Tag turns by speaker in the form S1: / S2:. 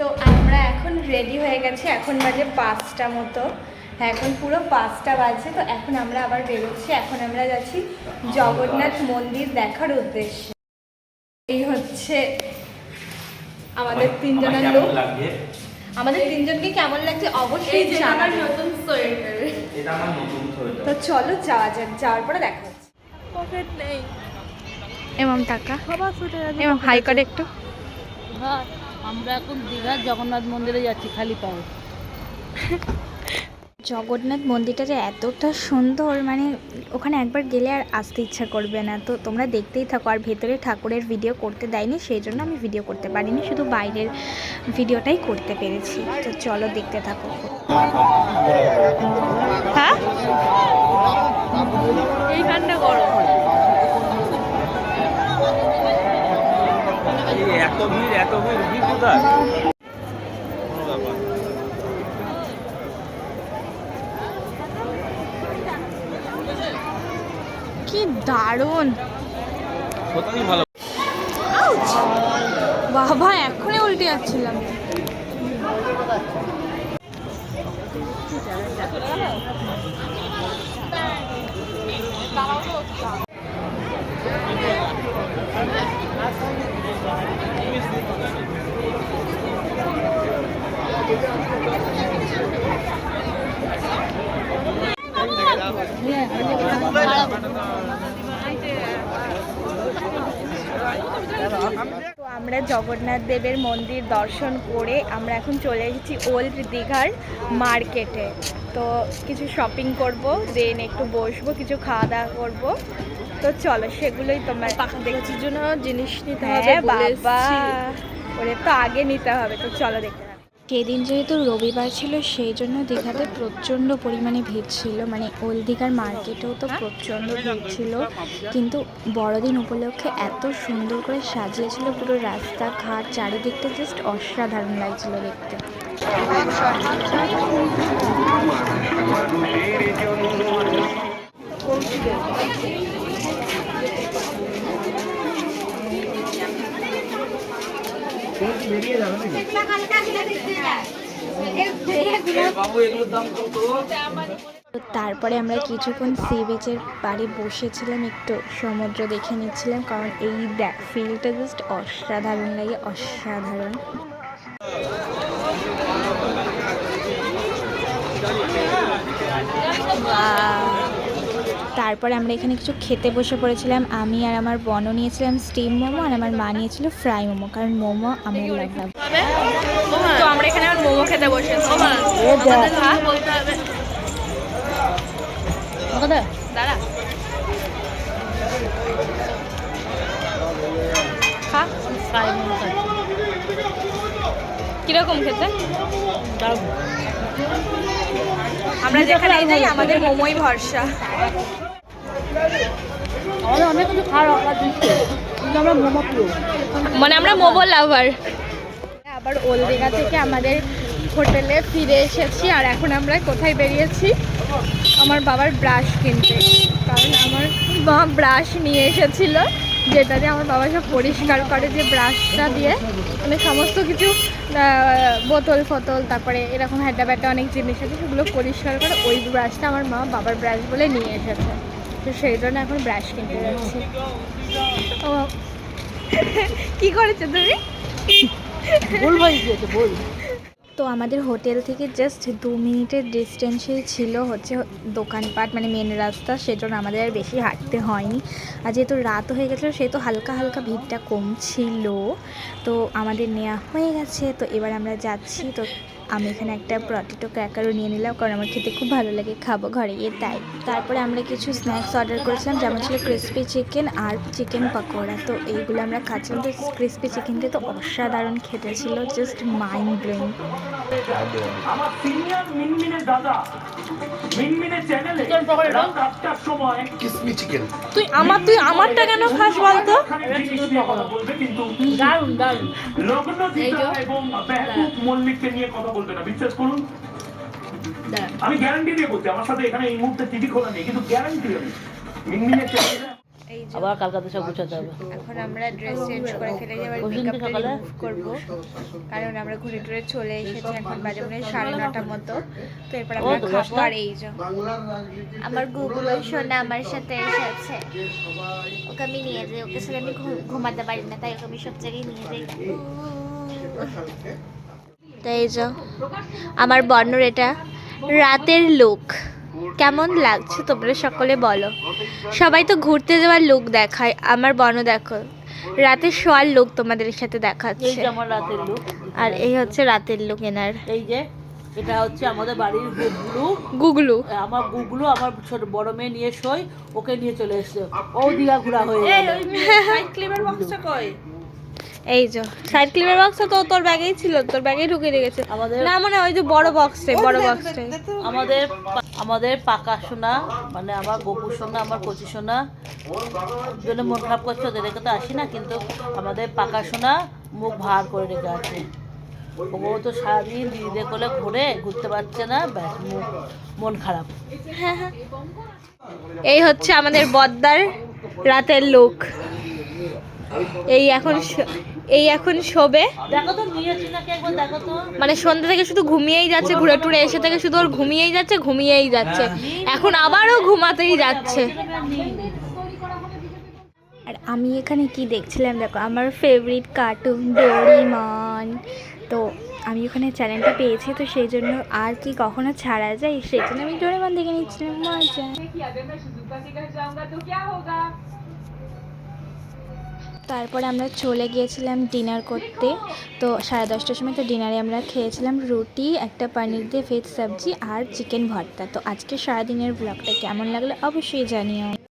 S1: তো আমরা এখন রেডি হয়ে গেছি এখন বাজে পাঁচটা মতো। হ্যাঁ এখন পুরো পাঁচটা বাজে তো এখন আমরা আবার বেরোচ্ছি। এখন আমরা যাচ্ছি জগন্নাথ মন্দির দেখার উদ্দেশ্যে। এই হচ্ছে আমাদের তিনজনের লোক আমাদের তিনজনকে কেমন লাগছে? অবশ্যই জানাবেন।
S2: নতুন সোয়েটার।
S3: এটা আমার নতুন সোয়েটার।
S1: তো চলো যাওয়া যাক যাওয়ার পরে দেখা হচ্ছে।
S2: পকেট নেই।
S1: এবং টাকা। হাই করে একটু।
S2: হ্যাঁ। আমরা এখন দীঘার জগন্নাথ মন্দিরে যাচ্ছি খালি পায়ে।
S1: জগন্নাথ মন্দিরটা যে এতটা সুন্দর মানে ওখানে একবার গেলে আর আসতে ইচ্ছা করবে না। তো তোমরা দেখতেই থাকো আর ভেতরে ঠাকুরের ভিডিও করতে দেয়নি সেই জন্য আমি ভিডিও করতে পারিনি শুধু বাইরের ভিডিওটাই করতে পেরেছি। তো চলো দেখতে থাকো। হ্যাঁ?
S2: এইখানটা গরম।
S3: এত ভিড় এত ভিড় ভিড় কোথায়? কোনো ব্যাপার
S1: কি দারুণ।
S3: সত্যি ভালো।
S1: বাবা এখনই উল্টে যাচ্ছিলাম। আমরা জগন্নাথ দেবের মন্দির দর্শন করে আমরা এখন চলে এসেছি ওল্ড দীঘার মার্কেটে তো কিছু শপিং করব দেন একটু বসবো কিছু খাওয়া দাওয়া করব। তো চলো সেগুলোই তোমার
S2: দেখছির জন্য জিনিস নিতে
S1: হবে বাবা। ওরে তো আগে নিতে হবে তো চলো দেখতে। সেদিন যেহেতু রবিবার ছিল, সেই জন্য দীঘাতে প্রচণ্ড পরিমাণে ভিড় ছিল। মানে ওল্ড দীঘার মার্কেটেও তো প্রচণ্ড ভিড় ছিল। কিন্তু বড়দিন উপলক্ষে এত সুন্দর করে সাজিয়েছিল পুরো রাস্তাঘাট চারিদিকটা জাস্ট অসাধারণ লাগছিল দেখতে। তো তারপরে আমরা কিছুক্ষণ সি বিচের বাড়ি বসেছিলাম, একটু সমুদ্র দেখে নিচ্ছিলাম, কারণ এই দেখ ফিলটা জাস্ট অসাধারণ লাগে, অসাধারণ। তারপরে আমরা এখানে কিছু খেতে বসে পড়েছিলাম। আমি আর আমার বনও নিয়েছিলাম স্টিম মোমো আর আমার মা নিয়েছিল ফ্রাই মোমো কারণ মোমো আমার লাগাম তো আমরা এখানে আমার মোমো খেতে বসেছি।
S2: বলতে
S1: দাঁড়া। খা।
S2: ফ্রাই মোমো
S1: কীরকম খেতে?
S2: দারুণ।
S1: আমরা যেখানে যাই আমাদের মোমোই ভরসা।
S2: অনেক কিছু আমরা মোমো
S1: মানে আমরা মোমো লাভার। আবার ওল দীঘা থেকে আমাদের হোটেলে ফিরে এসেছি আর এখন আমরা কোথায় বেরিয়েছি? আমার বাবার ব্রাশ কিনতে। কারণ আমার মা ব্রাশ নিয়ে এসেছিল। যেটা দিয়ে আমার বাবা সব পরিষ্কার করে যে ব্রাশটা দিয়ে মানে সমস্ত কিছু বোতল ফতল, তারপরে এরকম হ্যাডা ব্যাটা অনেক জিনিস আছে, সেগুলো পরিষ্কার করে ওই ব্রাশটা আমার মা বাবার ব্রাশ বলে নিয়ে এসেছে। তো সেই জন্য এখন ব্রাশ কিনতে যাচ্ছি। ও, কি করেছ তুমি?
S2: বল
S1: তো আমাদের হোটেল থেকে জাস্ট দু মিনিটের ডিস্টেন্সেই ছিল হচ্ছে দোকানপাট মানে মেন রাস্তা। সেজন্য আমাদের আর বেশি হাঁটতে হয়নি। আর যেহেতু রাত হয়ে গেছিল, সেহেতু হালকা হালকা ভিড়টা কমছিল। তো আমাদের নেওয়া হয়ে গেছে। তো এবার আমরা যাচ্ছি। তো আমি এখানে একটা প্রটেটো ক্র্যাকারও নিয়ে নিলাম কারণ আমার খেতে খুব ভালো লাগে খাব ঘরে গিয়ে তাই। তারপরে আমরা কিছু স্ন্যাক্স অর্ডার করেছিলাম যেমন ছিল ক্রিস্পি চিকেন আর চিকেন পকোড়া। তো এইগুলো আমরা খাচ্ছিলাম। তো ক্রিস্পি চিকেনটা তো অসাধারণ খেতে ছিল জাস্ট মাইন্ড ব্লোয়িং
S4: আমার সিনিয়র মিনমিনের দাদা মিনমিনের চ্যানেলে
S2: চিকেন পকোড়া দাও।
S4: রাত আটটার সময়
S5: কিসমি চিকেন
S1: তুই আমার তুই আমারটা কেন খাস বলতো?
S2: দারুণ দারুণ।
S4: লগ্ন
S2: এই
S4: এবং মল্লিককে নিয়ে কথা বলবে না বিশ্বাস করুন। আমি গ্যারান্টি দিয়ে বলছি আমার সাথে এখানে এই মুহূর্তে টিভি খোলা নেই কিন্তু গ্যারান্টি আমি। মিনমিনের চ্যানেলে
S2: আবার কালকাতে সব গুছাতে হবে।
S1: এখন আমরা ড্রেস চেঞ্জ করে ফেলে আবার
S2: ওই দিনকে সকালে?
S1: করব। কারণ আমরা ঘুরে টুরে চলে এসেছি এখন বাজে মনে হয় সাড়ে নটার মতো। তো এরপর আমরা খাব আর এই যে। আমার গুগল সোনা আমার সাথে এসেছে ওকে আমি নিয়ে যাই ওকে সাথে আমি ঘুমাতে পারি না তাই ওকে আমি সব জায়গায় নিয়ে যাই। তাই এই যে আমার বর্ণর এটা রাতের লোক। কেমন লাগছে তোমরা সকলে বলো। সবাই তো ঘুরতে যাওয়ার লোক দেখায় আমার বর্ণ দেখো। রাতে শোয়ার লোক তোমাদের সাথে
S2: এই
S1: দেখাচ্ছে
S2: যে আমার রাতের লুক।
S1: আর এই হচ্ছে রাতের লোক এনার।
S2: এই যে এটা হচ্ছে আমাদের বাড়ির গুগলু।
S1: গুগলু।
S2: আমার গুগলু আমার ছোট বড় মেয়ে নিয়ে শোয় ওকে নিয়ে চলে এসছে। ও দীঘা ঘোরা হয়ে গেল।
S1: এই যে সাইড ক্লিপের বক্স তো তোর ব্যাগেই ছিল তোর ব্যাগেই ঢুকে রেখেছে
S2: আমাদের
S1: না মানে ওই যে বড় বক্সে বড় বক্সে
S2: আমাদের আমাদের পাকা সোনা মানে আমার গপু সোনা আমার কচি সোনা জন্য মন খারাপ করছে ওদের রেখে তো আসি না কিন্তু আমাদের পাকা সোনা মুখ ভার করে রেখে আছে। ও তো সারাদিন দিদিদের কোলে ঘুরে ঘুরতে পারছে না ব্যাস মন খারাপ।
S1: এই হচ্ছে আমাদের বদ্দার রাতের লুক এই এখন শো- এই এখন শোবে।
S2: দেখো তো নিয়েছি নাকি একবার দেখো তো।
S1: মানে সন্ধ্যা থেকে শুধু ঘুমিয়েই যাচ্ছে ঘুরে টুরে এসে থেকে শুধু ওর ঘুমিয়েই যাচ্ছে ঘুমিয়েই যাচ্ছে। এখন আবারও ঘুমাতেই যাচ্ছে। আর আমি এখানে কি দেখছিলাম দেখো আমার ফেভারিট কার্টুন ডোরিমন তো আমি ওখানে চ্যানেলটা পেয়েছি তো সেই জন্য আর কি কখনো ছাড়া যায় সেই জন্য আমি ডোরিমন দেখে নিচ্ছিলাম মজা। তারপরে আমরা চলে গিয়েছিলাম ডিনার করতে। তো সাড়ে দশটার সময় তো ডিনারে আমরা খেয়েছিলাম রুটি, একটা পানির দিয়ে ভেজ সবজি আর চিকেন ভর্তা। তো আজকে সারাদিনের ব্লগটা কেমন লাগল অবশ্যই জানিও।